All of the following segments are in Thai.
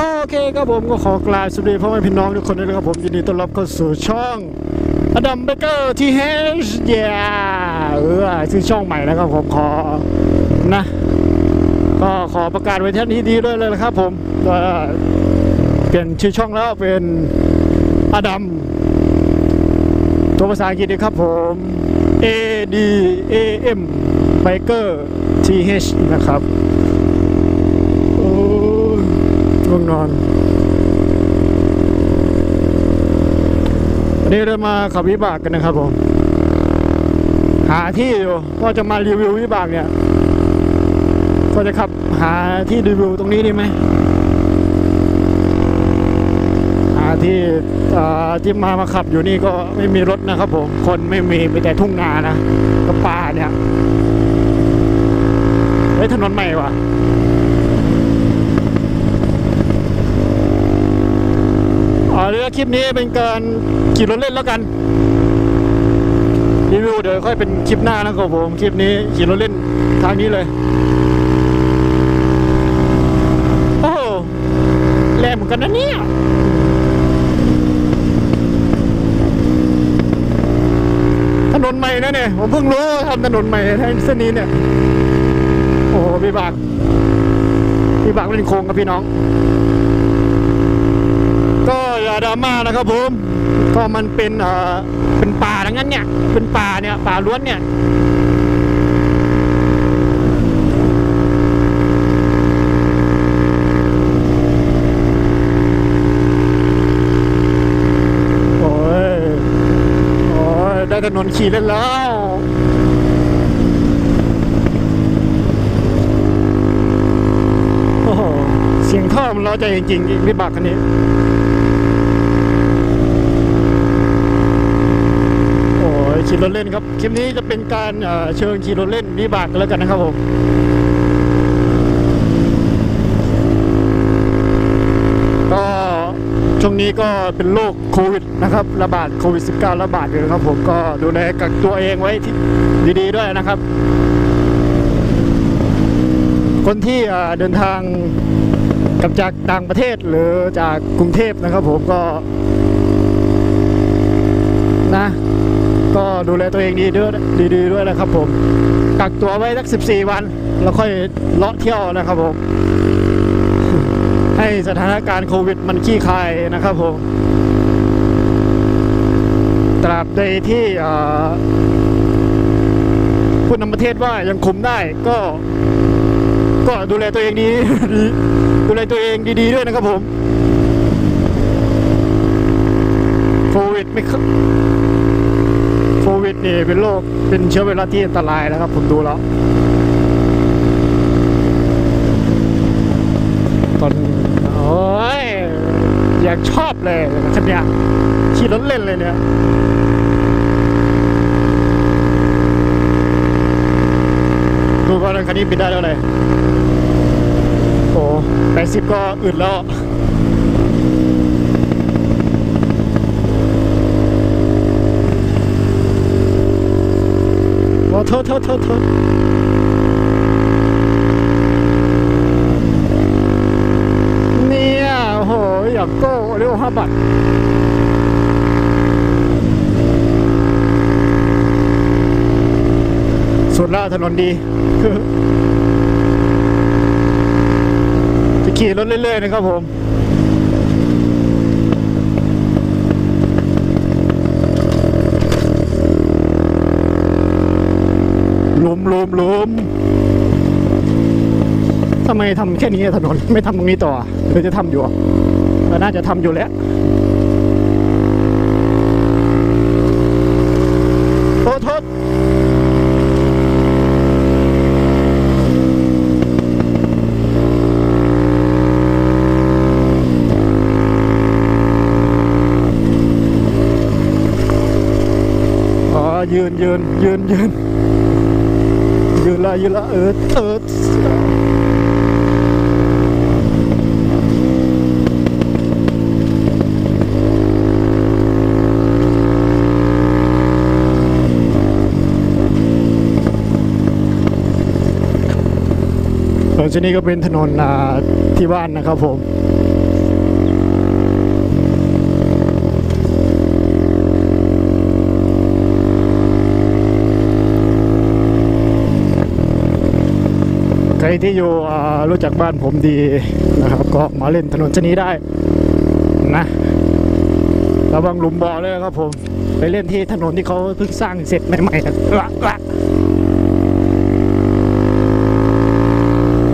โอเคครับผมก็ขอกราบสวัสดีพ่อแม่พี่น้องทุกคนด้วยนะครับผมยินดีต้อนรับเข้าสู่ช่องอดัมเบเกอร์ทีเฮชเยเออชื่อช่องใหม่นะครับผมขอนะ ก็ขอประกาศไว้ที่นี้ดีด้วยเลยนะครับผมเปลี่ยนชื่อช่องแล้วเป็นอดัมตัวภาษาอังกฤษนะครับผม A D A M Biker T H นะครับโอ้ ง่วงนอนวันนี้เรามาขับวิบากกันนะครับผม หาที่อยู่ว่าจะมารีวิววิบากเนี่ย ก็จะขับหาที่รีวิวตรงนี้ดีไหมหาที่ที่มามาขับอยู่นี่ก็ไม่มีรถนะครับผม คนไม่มีมีแต่ทุ่งนานะกับป่าเนี่ยเฮ้ถนนใหม่ว่ะ อ๋อเรือ คลิปนี้เป็นการขี่รถเล่นแล้วกันรีวิวเดี๋ยวค่อยเป็นคลิปหน้านะครับผมคลิปนี้ขี่รถเล่นทางนี้เลยโอ้โหแรงเหมือนกันนะเนี่ยถนนใหม่นะเนี่ยผมเพิ่งรู้ทำถนนใหม่ทางเส้นนี้เนี่ยโอ้โหพี่บากพี่บากเล่นโค้งกับพี่น้อง ราม่านะครับผม ก็มันเป็นเอ่อเป็นป่าทั้งนั้นเนี่ย เป็นป่าเนี่ยป่าล้วนเนี่ยโอ้ยโอ้ยได้ถนนขี่เล่นแล้วโอ้โหเสียงท่อมันเราใจจริงๆวิบากคันนี้ โอ้ย ขี่รถเล่นครับ คลิปนี้จะเป็นการเชิญขี่รถเล่นวิบากกันแล้วกันนะครับผมก็ช่วงนี้ก็เป็นโรคโควิดนะครับ ระบาดโควิด -19 ระบาดอยู่นะครับผมก็ดูแลกักตัวเองไว้ที่ดีๆด้วยนะครับ คนที่เอ่อเดินทางกลับจากต่างประเทศหรือจากกรุงเทพนะครับผมก็นะ ก็ดูแลตัวเองดีด้วยดีๆด้วยนะครับผมกักตัวไว้สัก 14 วัน แล้วค่อยเลาะเที่ยวนะครับผม ให้สถานการณ์โควิดมันขี้คายนะครับผม ตราบใดที่ผู้นำประเทศว่ายังคุมได้ก็ ก็ดูแลตัวเองดี ดูแลตัวเองดีๆด้วยนะครับผม โควิดไม่ นี่เป็นโรคเป็นเชื้อไวรัสที่อันตรายนะครับ ผมดูแล้ว ตอนโอ้ยอยากชอบเลยคันเนี้ยขี่รถเล่นเลยเนี่ยดูว่ารถคันนี้บินได้เท่าไหร่โอ้แปดสิบก็อึดแล้ว โทษโทษโทษโทษเนี่ยโอ้โหอยากโก้เร็วห้าบาทสุดล้วถนนดีจะขี่รถเรื่อยๆนะครับผม ลุมลมลมทำไมทำแค่นี้ถนนไม่ทำตรงนี้ต่อหรือจะทำอยู่อะน่าจะทำอยู่แล้วโทษโทษอ๋อยืนยืนยืนยืน ยืนละยืนละเออเออส่วนที่นี่ก็เป็นถนนที่บ้านนะครับผม ใครที่อยู่รู้จักบ้านผมดีนะครับ ก็มาเล่นถนนเส้นนี้ได้นะระวังหลุมบ่อเลยครับผม ไปเล่นที่ถนนที่เขาเพิ่งสร้างเสร็จใหม่ๆละละ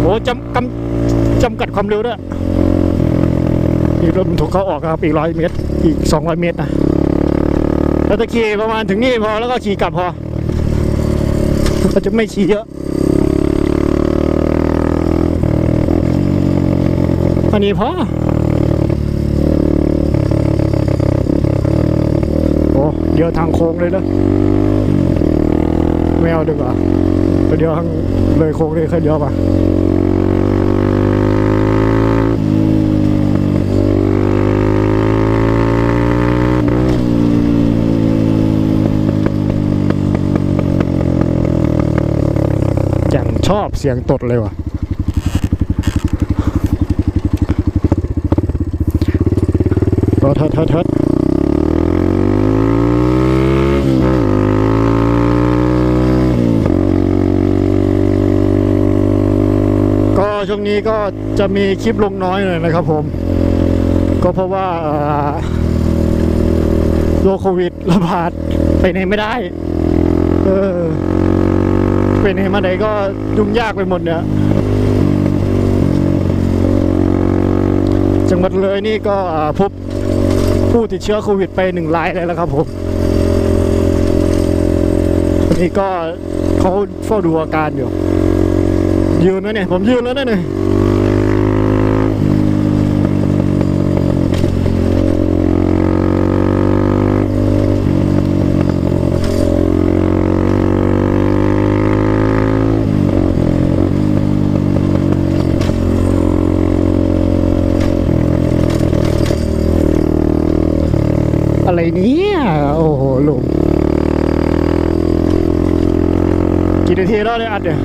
โอ้จำกำจำกัดความเร็วด้วยอีกรถบรรทุกเขาออกครับ อีกร้อยเมตร อีกสองร้อยเมตรนะแล้วตะขี่ประมาณถึงนี่พอแล้วก็ขี่กลับพอก็จะไม่ขี่เยอะ อันนี้พอโอ้เดี๋ยวทางโค้งเลยนะไม่เอาดีกว่าเดี๋ยวทางเลยโค้งเลยค่อยเดี๋ยวป่ะอย่างชอบเสียงตดเลยว่ะ รอเถิดเถิดเถิดก็ช่วงนี้ก็จะมีคลิปลงน้อยหน่อยนะครับผม ก็เพราะว่าโรคโควิดระบาดไปไหนไม่ได้ เออไปไหนมาไหนก็ยุ่งยากไปหมดเนี่ย จังหวัดเลยนี่ก็พบผู้ติดเชื้อโควิดไปหนึ่งรายเลยแล้วครับผมวันนี้ก็เขาเฝ้าดูอาการอยู่ยืนนะเนี่ยผมยืนแล้วนะเนี่ย กี่นาทีแล้วเนี่ยอัดเนี่ย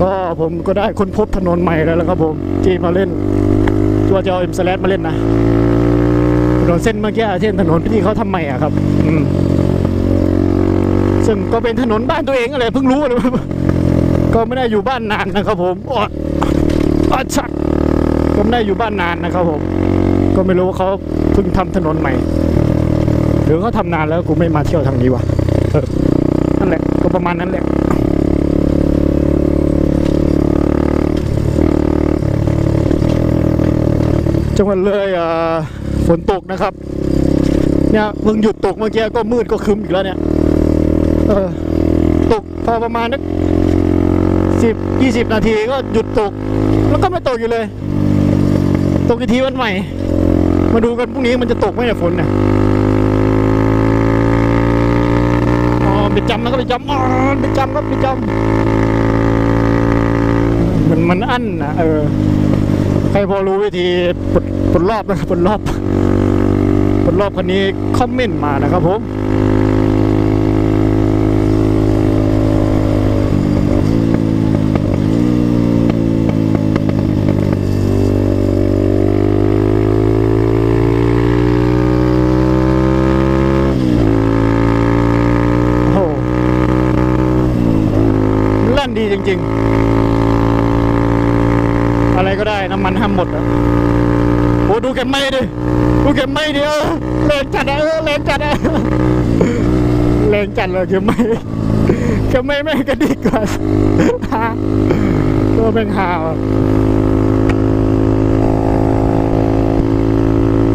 ก็ผมก็ได้ค้นพบถนนใหม่แล้วแล้วครับผมที่มาเล่นตัวจะเอาเอ็มสแลมาเล่นนะถนนเส้นเมื่อกี้เส้นถนนที่เขาทำใหม่อะครับอืมซึ่งก็เป็นถนนบ้านตัวเองอะไรเพิ่งรู้เลยก็ไม่ได้อยู่บ้านนานนะครับ ผมอ๋ออ๋อชักก็ไม่ได้อยู่บ้านนานนะครับผม ก็ไม่รู้ว่าเขาเพิ่งทำถนนใหม่ รือเขาทำนานแล้วกูไม่มาเที่ยวทางนี้วะเออนั่นแหละก็ประมาณนั้นแหละจังหวัดเลยอ่าฝนตกนะครับ เนี่ยเพิ่งหยุดตกเมื่อกี้ก็มืดก็ครึ้มอีกแล้วเนี่ยเออตกพอประมาณนักสิบยี่สิบนาทีก็หยุดตก แล้วก็ไม่ตกอยู่เลย ตกอีกทีวันใหม่ มาดูกันพรุ่งนี้มันจะตกไหมเนี่ยฝนเนี่ย จำนะก็ไปจำอ๋อไปจำครับไปจำมันมันอั้นนะเออใครพอรู้วิธีปลดปลดรอบนะครับปลดรอบปลดรอบคันนี้คอมเมนต์มานะครับผมโอ้โหมันลั่นดีจริง ๆ อะไรก็ได้น้ำมัน หมดอะโอ้ดูแกไม่ดิดูแกไม่ดิเออแรงจัดอะเออแรงจัดอะแรงจัดเลยแกไม่แกไม่ไม่กระดิกก่อนตัวเป็นหาว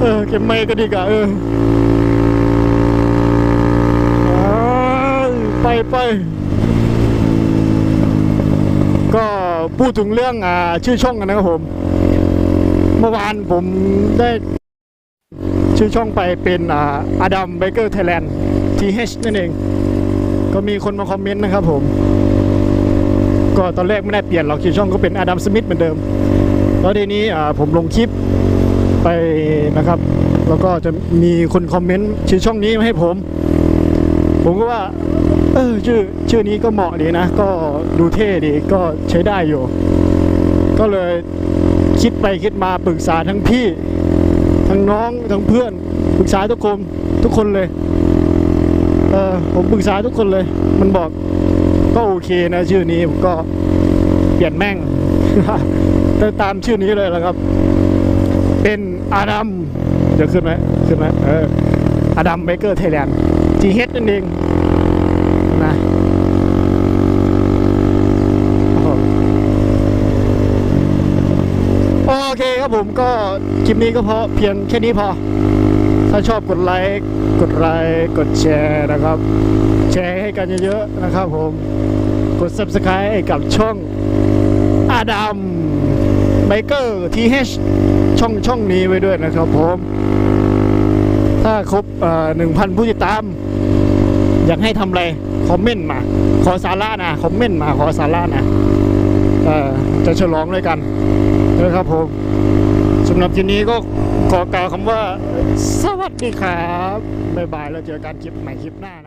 เออแกไม่กระดิกอะเออไปไปก็พูดถึงเรื่องอ่าชื่อช่องกันนะครับผม เมื่อวานผมได้ชื่อช่องไปเป็นอาดัมเบเกอร์ไทยแลนด์ TH นั่นเอง ก็มีคนมาคอมเมนต์นะครับผม ก็ตอนแรกไม่ได้เปลี่ยนหรอกชื่อช่องก็เป็นอดัมสมิธเหมือนเดิม แล้วทีนี้ผมลงคลิปไปนะครับ แล้วก็จะมีคนคอมเมนต์ชื่อช่องนี้มาให้ผม ผมก็ว่า เออชื่อชื่อนี้ก็เหมาะดีนะ ก็ดูเท่ดีก็ใช้ได้อยู่ ก็เลย คิดไปคิดมาปรึกษาทั้งพี่ ทั้งน้องทั้งเพื่อน ปรึกษาทุกคนทุกคนเลย เออผมปรึกษาทุกคนเลย มันบอกก็โอเคนะ ชื่อนี้ผมก็เปลี่ยนแม่งแต่ตามชื่อนี้เลยแล้วครับ เป็นอาดัมเดี๋ยวขึ้นไหมขึ้นไหมเอออาดัมเบเกอร์ไทยแลนด์จีเฮดนั่นเองนะโอ้โหโอเครับผมก็คลิปนี้ก็พอเพียงแค่นี้พอ ถ้าชอบกดไลค์กดไลค์กดแชร์นะครับ แชร์ให้กันเยอะๆนะครับผมกด subscribe กับช่องอาดัมไบเกอร์ทีเช่องช่องนี้ไว้ด้วยนะครับผม ถ้าครบหนึ่งพันผู้ติดตาม อยากให้ทำอะไร คอมเมนต์มา ขอสาระนะ คอมเมนต์มา ขอสาระนะจะฉลองด้วยกันนะครับผม สำหรับทีนี้ก็ขอกล่าวคำว่า สวัสดีครับ บ๊ายบาย แล้วเจอกันคลิปใหม่คลิปหน้านะ